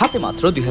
হাতে মাত্র দুই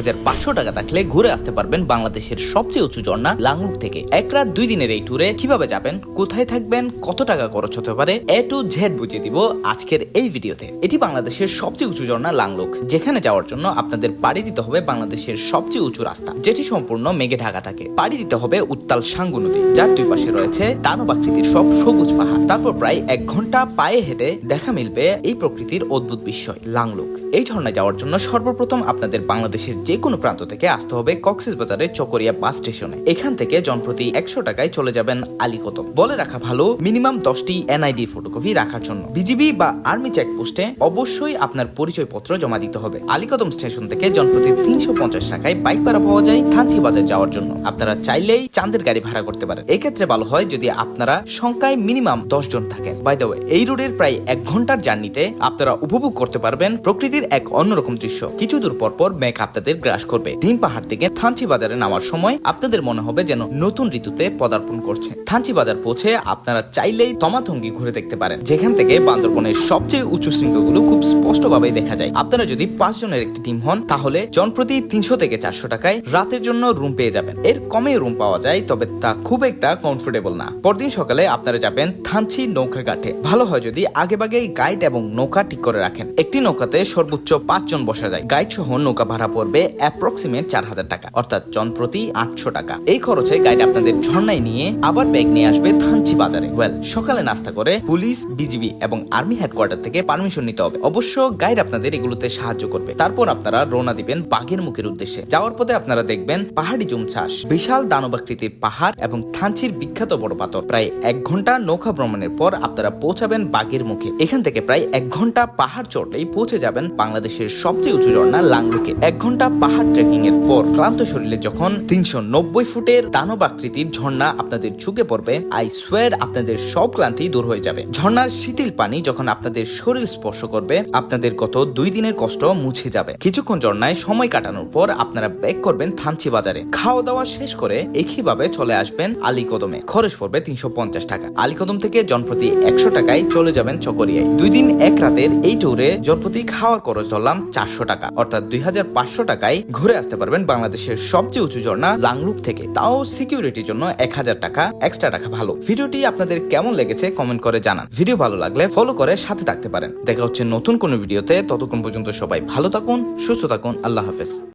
টাকা থাকলে ঘুরে আসতে পারবেন বাংলাদেশের সবচেয়ে উঁচু ঝর্ণা লাংলুক থেকে। এক রাত দুই দিনের এই ট্যুরে কীভাবে যাবেন, কোথায় থাকবেন, কত টাকা খরচ হতে পারে, এ টু জেড বুঝিয়ে দিব আজকের এই ভিডিওতে এটি বাংলাদেশের সবচেয়ে উঁচু ঝর্ণা লাংলুক যেখানে যাওয়ার জন্য আপনাদের পাড়ি দিতে হবে বাংলাদেশের সবচেয়ে উঁচু রাস্তা, যেটি সম্পূর্ণ মেঘে ঢাকা থাকে। পাড়ি দিতে হবে উত্তাল সাঙ্গু নদী, যার দুই পাশে রয়েছে দানব আকৃতির সব সবুজ পাহাড়। তারপর প্রায় এক ঘণ্টা পায়ে হেঁটে দেখা মিলবে এই প্রকৃতির অদ্ভুত বিস্ময় লাংলুক এই ঝর্ণায় যাওয়ার জন্য সর্বপ্রথম আপনাদের বাংলাদেশের যে কোনো প্রান্ত থেকে আসতে হবে কক্সেস বাজারের চকরিয়া বাস স্টেশনে। এখান থেকে জনপ্রতি একশো টাকায় চলে যাবেন আলিকত বলে রাখা ভালো, মিনিমাম দশটি এনআইডি ফটোকপি রাখার জন্য। বিজিবি বা আর্মি চেকপোস্টে অবশ্যই আপনার পরিচয়পত্র জমা দিতে হবে। আলিকদম স্টেশন থেকে জনপ্রতি তিনশো পঞ্চাশ টাকায় বাইক ভাড়া পাওয়া যায় থানচি বাজার যাওয়ার জন্য। আপনারা চাইলেই চাঁদের গাড়ি ভাড়া করতে পারেন। এক্ষেত্রে ভালো হয় যদি আপনারা সংখ্যায় মিনিমাম দশ জন থাকেন বাই দ্য এই রোডের প্রায় এক ঘণ্টার জার্নিতে আপনারা উপভোগ করতে পারবেন প্রকৃতির এক অন্যরকম দৃশ্য। কিছু দূর পর পর মেঘ আপনাদের গ্রাস করবে। ডিম পাহাড় থেকে থানচি বাজারে নামার সময় আপনাদের মনে হবে যেন নতুন ঋতুতে পদার্পণ করছে। থানচি বাজার পৌঁছে আপনারা চাইলেই তমাথঙ্গি ঘুরে দেখতে পারেন। যেখান থেকে বান্দরবনের সবচেয়ে উঁচু শৃঙ্গগুলো খুব স্পষ্টভাবেই দেখা যায়। আপনারা যদি পাঁচ জনের একটি টিম হন, তাহলে জনপ্রতি তিনশো থেকে চারশো টাকায় রাতের জন্য রুম পেয়ে যাবেন। এর কমে রুম পাওয়া যায়, তবে তা খুব একটা কমফোর্টেবল না। পরদিন সকালে আপনারা যাবেন থানচি নৌকা ঘাটে। ভালো হয় যদি আগেভাগে গাইড এবং নৌকা ঠিক করে রাখেন। একটি নৌকাতে সর্বোচ্চ পাঁচজন বসা যায়। গাইড সহ নৌকা ভাড়া পড়বে অ্যাপ্রক্সিমেট চার হাজার টাকা, অর্থাৎ জন প্রতি আটশো টাকা। এই খরচে গাইড আপনাদের ঝর্ণায় নিয়ে আবার ব্যাগ নিয়ে আসবে থানচি বাজারে। ওয়েল সকালে নাস্তা করে পুলিশ বিজিবি এবং আর্মি হেডকোয়ার্টার থেকে পারমিশন নিতে হবে। অবশ্য গাইড আপনাদের এগুলোতে সাহায্য করবে। তারপর আপনারা রওনা দিবেন বাঘের মুখের উদ্দেশ্যে। যাওয়ার পথে আপনারা দেখবেন পাহাড়ি জুম বিশাল দানবাকৃতির পাহাড় এবং থানচির বিখ্যাত বড় পাথর। প্রায় এক ঘণ্টা নৌকা ভ্রমণের পর আপনারা পৌঁছাবেন বাঘের মুখে। এখান থেকে প্রায় এক ঘণ্টা পাহাড় চড়লেই পৌঁছে যাবেন বাংলাদেশের সবচেয়ে উঁচু ঝর্ণা লাংলুকে। এক ঘণ্টা পাহাড় ট্রেকিং এর পর ক্লান্ত শরীরে যখন তিনশো নব্বই ফুটের দানব আকৃতির ঝর্ণা আপনাদের ঝুঁকে পড়বে আই সোয়ার আপনাদের সব ক্লান্তি দূর হয়ে যাবে। ঝর্ণার শীতল পানি যখন আপনাদের শরীর স্পর্শ করবে, আপনাদের গত দুই দিনের কষ্ট মুছে যাবে। কিছুক্ষণ ঝর্ণায় সময় কাটানোর পর আপনারা ব্যাক করবেন থানচি বাজারে। খাওয়া দাওয়া শেষ করে একইভাবে চলে আসবেন আলীকদমে। খরচ পড়বে তিনশো পঞ্চাশ টাকা। আলীকদম থেকে জনপ্রতি একশো টাকায় চলে যাবেন চকরিয়ায়। দুই দিন এক রাতের এই ট্যুরে জনপ্রতি খাওয়ার খরচ ধরলাম চারশো টাকা, অর্থাৎ দুই হাজার পাঁচশো টাকায় ঘুরে আসতে পারবেন বাংলাদেশের সবচেয়ে উঁচু ঝর্ণা লাংলুক থেকে। তাও সিকিউরিটির জন্য এক হাজার টাকা এক্সট্রা টাকা ভালো। ভিডিওটি আপনাদের কেমন লেগেছে কমেন্ট করে জানান। ভিডিও ভালো লাগলে ফলো করে সাথে থাকতে পারেন। দেখা হচ্ছে নতুন কোনো ভিডিওতে। ততক্ষণ পর্যন্ত সবাই ভালো থাকুন, সুস্থ থাকুন। আল্লাহ হাফেজ।